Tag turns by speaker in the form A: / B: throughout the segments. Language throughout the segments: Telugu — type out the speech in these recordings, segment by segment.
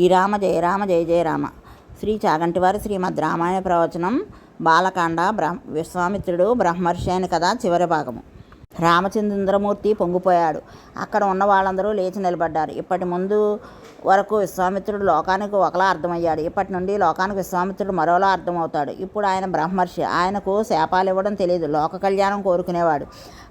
A: శ్రీరామ జయ రామ జయ జయ రామ. శ్రీ చాగంటివారి శ్రీమద్ రామాయణ ప్రవచనం బాలకాండ బ్రహ్మ విశ్వామిత్రుడు బ్రహ్మర్షి అని కదా చివరి భాగము. రామచంద్రమూర్తి పొంగిపోయాడు. అక్కడ ఉన్న వాళ్ళందరూ లేచి నిలబడ్డారు. ఇప్పటి ముందు వరకు విశ్వామిత్రుడు లోకానికి ఒకలా అర్థమయ్యాడు. ఇప్పటి నుండి లోకానికి విశ్వామిత్రుడు మరోలా అర్థమవుతాడు. ఇప్పుడు ఆయన బ్రహ్మర్షి. ఆయనకు శాపాలు ఇవ్వడం తెలియదు లోక కళ్యాణం కోరుకునేవాడు.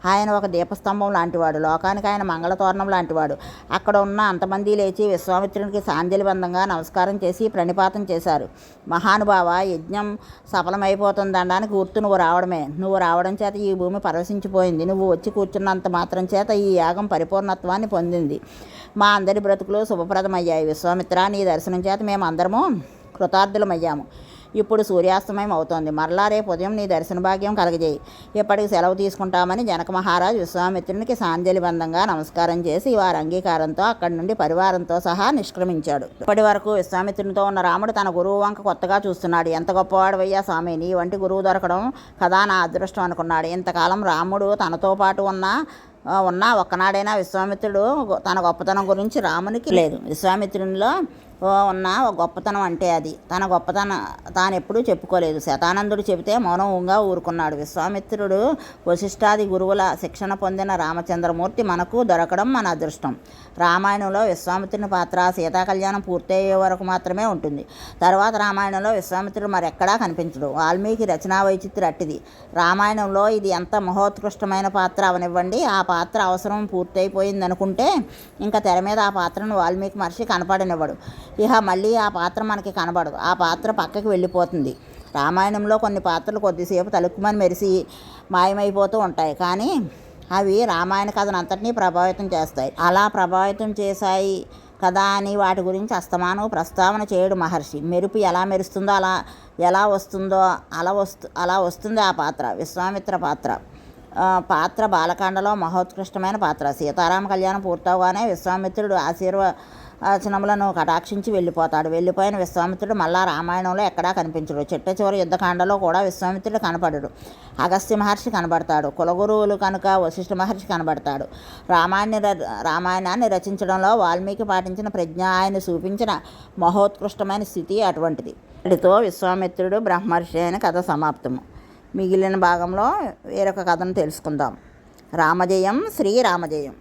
A: ఆయన ఒక దీపస్తంభం లాంటివాడు. లోకానికి ఆయన మంగళతోరణం లాంటివాడు. అక్కడ ఉన్న అంతమంది లేచి విశ్వామిత్రునికి సాంజలిబంధంగా నమస్కారం చేసి ప్రణిపాతం చేశారు. మహానుభావ యజ్ఞం సఫలమైపోతుందనడానికి గుర్తు నువ్వు రావడమే. నువ్వు రావడం చేత ఈ భూమి పరవశించిపోయింది. నువ్వు వచ్చి కూర్చున్నంత మాత్రం చేత ఈ యాగం పరిపూర్ణత్వాన్ని పొందింది. మా అందరి బ్రతుకులు శుభప్రదమయ్యాయి. విశ్వామిత్ర నీ దర్శనం చేత మేము అందరము కృతార్థులమయ్యాము. ఇప్పుడు సూర్యాస్తమయం అవుతోంది. మరలా రేపు ఉదయం నీ దర్శన భాగ్యం కలగజేయి. ఇప్పటికి సెలవు తీసుకుంటామని జనక మహారాజు విశ్వామిత్రునికి సాంజలిబంధంగా నమస్కారం చేసి వారి అంగీకారంతో అక్కడి నుండి పరివారంతో సహా నిష్క్రమించాడు. ఇప్పటి వరకు విశ్వామిత్రునితో ఉన్న రాముడు తన గురువు వంక కొత్తగా చూస్తున్నాడు. ఎంత గొప్పవాడవయ్యా స్వామి? నీ వంటి గురువు దొరకడం కదా నా అదృష్టం అనుకున్నాడు. ఇంతకాలం రాముడు తనతో పాటు ఉన్న ఉన్న ఒక్కనాడైనా విశ్వామిత్రుడు తన గొప్పతనం గురించి రామునికి లేదు. విశ్వామిత్రునిలో ఉన్న ఒక గొప్పతనం అంటే అది. తన గొప్పతనం తాను ఎప్పుడూ చెప్పుకోలేదు. శతానందుడు చెబితే మౌనంగా ఊరుకున్నాడు. విశ్వామిత్రుడు వశిష్ఠాది గురువుల శిక్షణ పొందిన రామచంద్రమూర్తి మనకు దొరకడం మన అదృష్టం. రామాయణంలో విశ్వామిత్రుని పాత్ర సీతా కళ్యాణం పూర్తయ్యే వరకు మాత్రమే ఉంటుంది. తర్వాత రామాయణంలో విశ్వామిత్రుడు మరెక్కడా కనిపించడు. వాల్మీకి రచనా వైచిత్రి అట్టిది. రామాయణంలో ఇది ఎంత మహోత్కృష్టమైన పాత్ర అవనివ్వండి. ఆ పాత్ర అవసరం పూర్తయిపోయిందనుకుంటే ఇంకా తెర మీద ఆ పాత్రను వాల్మీకి మహర్షి కనపడనివ్వడు. ఇక మళ్ళీ ఆ పాత్ర మనకి కనబడదు. ఆ పాత్ర పక్కకి వెళ్ళిపోతుంది. రామాయణంలో కొన్ని పాత్రలు కొద్దిసేపు తలుక్కుమని మెరిసి మాయమైపోతూ ఉంటాయి. కానీ అవి రామాయణ కథను అంతటినీ ప్రభావితం చేస్తాయి. అలా ప్రభావితం చేశాయి కదా అని వాటి గురించి అస్తమానం ప్రస్తావన చేయడు మహర్షి. మెరుపు ఎలా మెరుస్తుందో అలా ఎలా వస్తుందో అలా వస్తు అలా వస్తుంది ఆ పాత్ర. విశ్వామిత్ర పాత్ర. పాత్ర బాలకాండలో మహోత్కృష్టమైన పాత్ర. సీతారామ కళ్యాణం పూర్తవగానే విశ్వామిత్రుడు వచనములను కటాక్షించి వెళ్ళిపోతాడు. వెళ్ళిపోయిన విశ్వామిత్రుడు మళ్ళా రామాయణంలో ఎక్కడా కనిపించడు. చిట్ట చివరి యుద్ధకాండలో కూడా విశ్వామిత్రుడు కనపడడు. అగస్త్య మహర్షి కనబడతాడు. కులగురువులు కనుక వశిష్ఠ మహర్షి కనబడతాడు. రామాయణ రామాయణాన్ని రచించడంలో వాల్మీకి పాటించిన ప్రజ్ఞ ఆయన చూపించిన మహోత్కృష్టమైన స్థితి అటువంటిది. ఇక్కడితో విశ్వామిత్రుడు బ్రహ్మర్షి అయిన కథ సమాప్తము. మిగిలిన భాగంలో వేరొక కథను తెలుసుకుందాం. రామజయం శ్రీరామజయం.